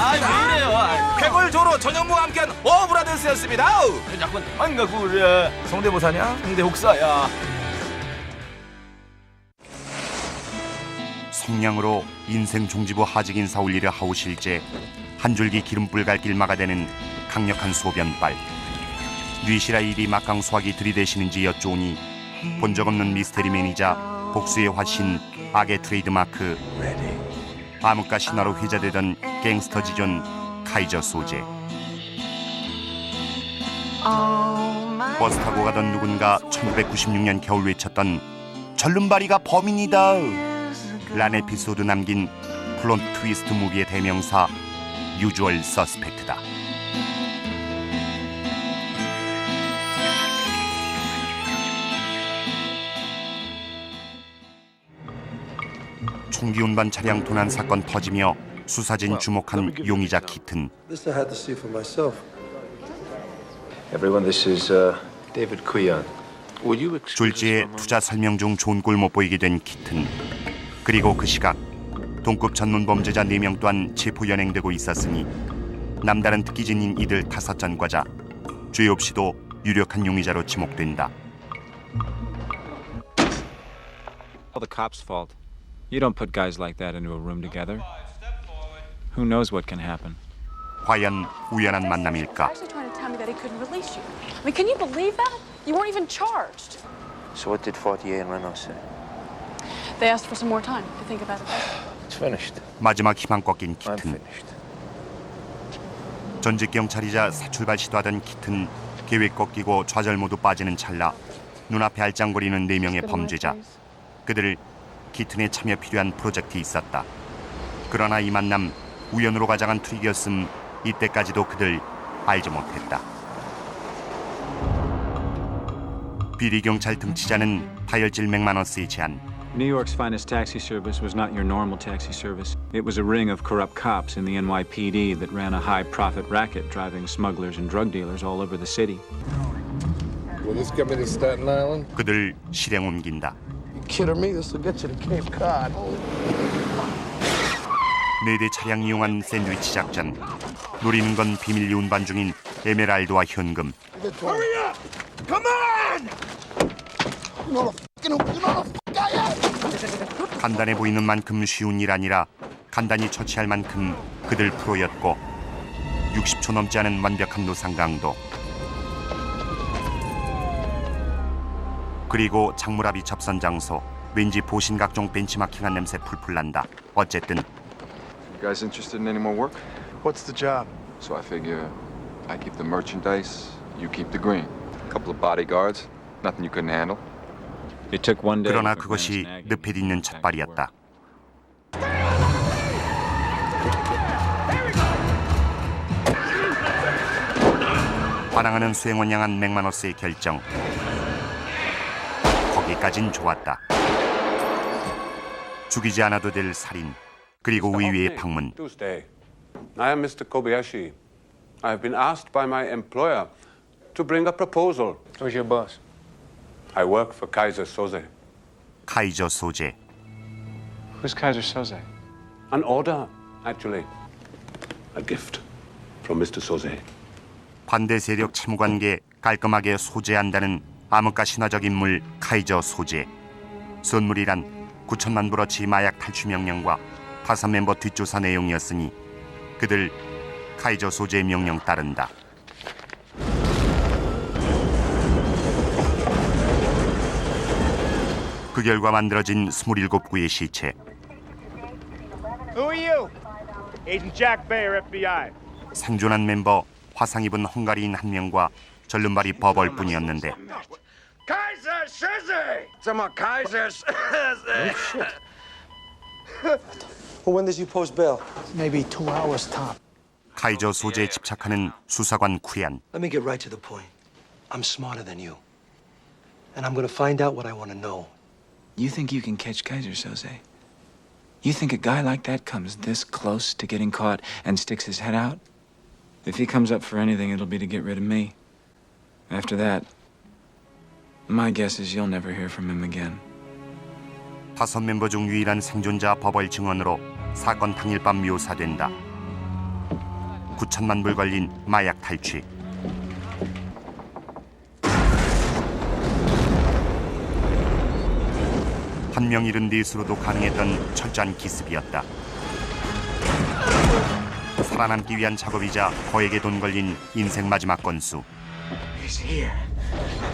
아, 왜 이래요? 괴골조로 전현무와 함께한 어브라더스였습니다. 자꾸 안가고 그래. 성대모사냐? 성대혹사야. 성냥으로 인생 종지부 하직인 사울리를 하우실제 한 줄기 기름불 갈 길마가 되는 강력한 소변빨 뉘시라 일이 막강 수학이 들이대시는지 여쭈오니 본 적 없는 미스테리맨이자 복수의 화신 악의 트레이드마크 암흑과 신화로 회자되던 갱스터 지존 카이저 소재 버스 타고 가던 누군가 1996년 겨울 외쳤던 절름발이가 범인이다 란 에피소드 남긴 플롯 트위스트 무비의 대명사 유주얼 서스펙트다. 총기 운반 차량 도난 사건 터지며 수사진 주목한 용의자 키튼. Uh, 졸지에? 투자 설명 중 좋은 꼴 못 보이게 된 키튼. 그리고 그 시각 동급 전문 범죄자 4명 또한 체포 연행되고 있었으니 남다른 특기진인 이들 다섯 전과자 죄 없이도 유력한 용의자로 지목된다. You don't put guys like that into a room together. Who knows what can happen? 과연 우연한 만남일까? actually trying to tell me that he couldn't release you. I mean, can you believe that? You weren't even charged. So what did Fortier and Renault say? They asked for some more time to think about it. It's finished. 마지막 희망 꺾인 I'm 키튼 finished. 전직 경찰이자 새 출발 시도하던 키튼 계획 꺾이고 좌절 모두 빠지는 찰나 눈앞에 알짱거리는 네 명의 범죄자 그들을 키튼에 참여 필요한 프로젝트 있었다. 그러나 이 만남 우연으로 가장한 트릭이었음 이때까지도 그들 알지 못했다. 비리 경찰 등치자는 다혈질 맥마너스의 제안. New York's finest taxi service was not your normal taxi service. It was a ring of corrupt cops in the NYPD that ran a high profit racket driving smugglers and drug dealers all over the city. Will this get me to Staten Island? 그들 실행 옮긴다. You kidding me? This will get you to Cape Cod. 네대 차량 이용한 샌드위치 작전. 노리는 건 비밀리 운반 중인 에메랄드와 현금. 간단해 보이는 만큼 쉬운 일 아니라 간단히 처치할 만큼 그들 프로였고 60초 넘지 않은 완벽한 노상 강도. 그리고 장무라비 접선 장소. 왠지 보신 각종 벤치마킹한 냄새 풀풀 난다. 어쨌든 You guys interested in any more work? What's the job? So I figure I keep the merchandise, you keep the green. A couple of bodyguards, nothing you couldn't handle. It took one day. 그러나 그것이 늪에 있는 첫발이었다. 반항하는 수행원 향한 맥마너스의 결정. 거기까진 좋았다. 죽이지 않아도 될 살인 그리고 의외의 방문. Tuesday. I am Mr. Kobayashi. I have been asked by my employer to bring a proposal. Who's your boss? I work for Kaiser Soze. 카이저 소재. Who's Kaiser Soze? An order, actually. A gift from Mr. Soze. 반대 세력 채무 관계 깔끔하게 소재한다는 암흑가 신화적 인물 카이저 소재. 선물이란 9천만 불어치 마약 탈취 명령과 다섯 멤버 뒷조사 내용이었으니 그들 카이저 소재의 명령 따른다. 그 결과 만들어진 27구의 시체. Who are you? Agent Jack Bayer, FBI. 생존한 멤버 화상 입은 헝가리인 한 명과 절름발이 버벌뿐이었는데 Kaiser Soze! Some Kaiser Well, when does you post bail? Maybe two hours top. 카이저 소재에 집착하는 수사관 쿠얀. Let me get right to the point. I'm smarter than you. And I'm gonna find out what I wanna know. You think you can catch Kaiser Soze? You think a guy like that comes this close to getting caught and sticks his head out? If he comes up for anything, it'll be to get rid of me. After that, my guess is you'll never hear from him again. 다섯 멤버 중 유일한 생존자 버벌 증언으로 사건 당일 밤 묘사된다. 9천만 불 걸린 마약 탈취. 한 명 잃은 넷으로도 가능했던 철저한 기습이었다. 살아남기 위한 작업이자 거액의 돈 걸린 인생 마지막 건수. He's here.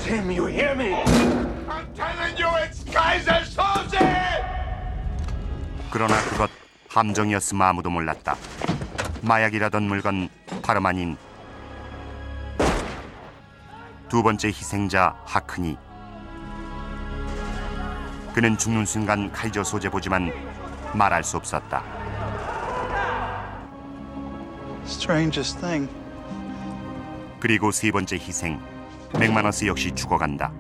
Tim, you hear me? I'm telling you, it's Kaiser Soze! 그러나 그것 함정이었음 아무도 몰랐다. 마약이라던 물건 다름 아닌 두 번째 희생자 하크니. 그는 죽는 순간 카이저 소재 보지만 말할 수 없었다. Strangest thing. 그리고 세 번째 희생 맥마너스 역시 죽어간다.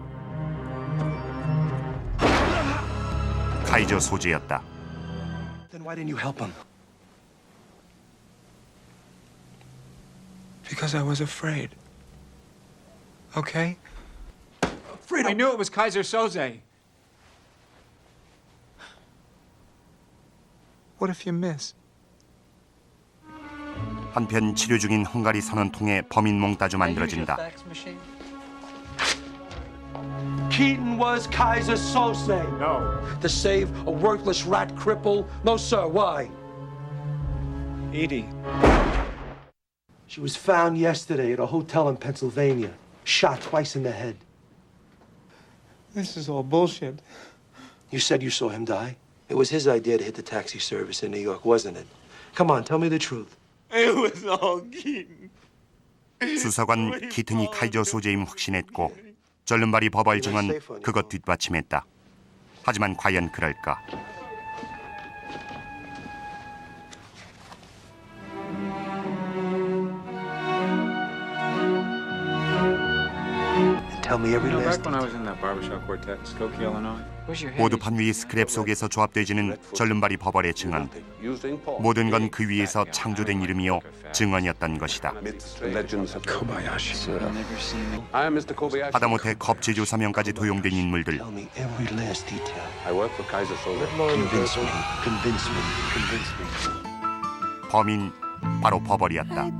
카이저 소재였다. Then why didn't you help him? Because I was afraid. Okay? Afraid I of knew it was Kaiser Soze. What if you miss? 한편 치료 중인 헝가리 선원 통해 범인 몽따주 만들어진다. Keaton was Kaiser Sose. No. To save a worthless rat cripple? No, sir. Why? Edie. She was found yesterday at a hotel in Pennsylvania, shot twice in the head. This is all bullshit. You said you saw him die. It was his idea to hit the taxi service in New York, wasn't it? Come on, tell me the truth. It was all Keaton. 수사관 키튼이 카이저 소재임 확신했고 절름발이 버벌 증언 그것 뒷받침했다. 하지만 과연 그럴까? Illinois, Where's your head? 모두판 위 스크랩 속에서 조합되지는 절름발이 버벌의 증언. 모든 건 그 위에서 창조된 이름이요 증언이었던 것이다. 하다못해 겁제조 사명까지 도용된 인물들. Tell me every last detail. I work for Kaiser Soze. Convince me. Convince me. Convince me. 범인 바로 버벌이었다.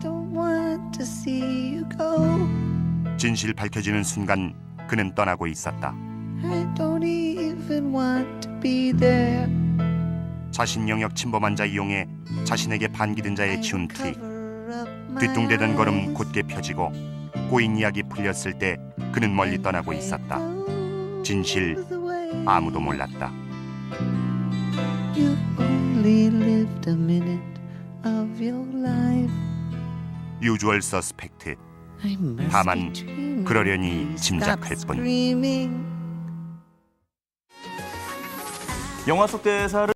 진실 밝혀지는 순간 그는 떠나고 있었다. I don't even want to be there. 자신 영역 침범한 자 이용해 자신에게 반기든 자의 up my 뒤뚱대던 걸음. 곧게 펴지고 꼬인 이야기 풀렸을 때 그는 멀리 떠나고 있었다. 진실 아무도 몰랐다. You only lived a minute of your life. 유주얼 서스펙트. I must 다만 be dreaming. 그러려니 짐작할 뿐. 영화 속 대사를